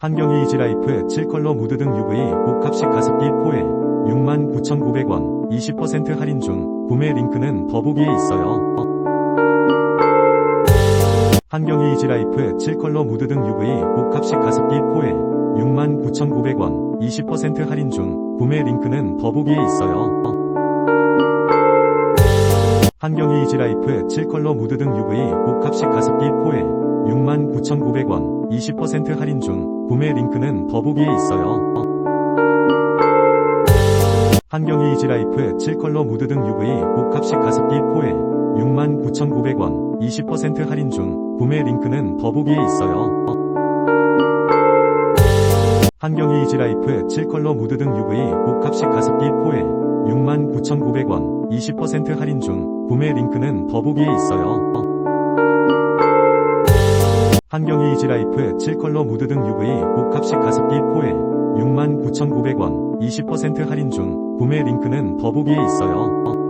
환경이 이지라이프 7컬러 무드 등 UV 복합식 가습기 포에 69,900원 20% 할인 중 구매 링크는 더보기에 있어요. 환경이 이지라이프 7컬러 무드 등 UV 복합식 가습기 포에 69,900원 20% 할인 중 구매 링크는 더보기에 있어요. 환경이 이지라이프 7컬러 무드 등 UV 복합식 가습기 포에 69,900원 20% 할인 중 구매 링크는 더보기에 있어요. 환경이 이지라이프 7컬러 무드 등 UV 복합식 가습기 포에 69,900원 20% 할인 중 구매 링크는 더보기에 있어요. 환경이 이지라이프 7컬러 무드 등 UV 복합식 가습기 포에 69,900원 20% 할인 중 구매 링크는 더보기에 있어요. 환경이 이지라이프 7컬러 무드 등 UV 복합식 가습기 포에 69,900원 20% 할인 중 구매 링크는 더보기에 있어요.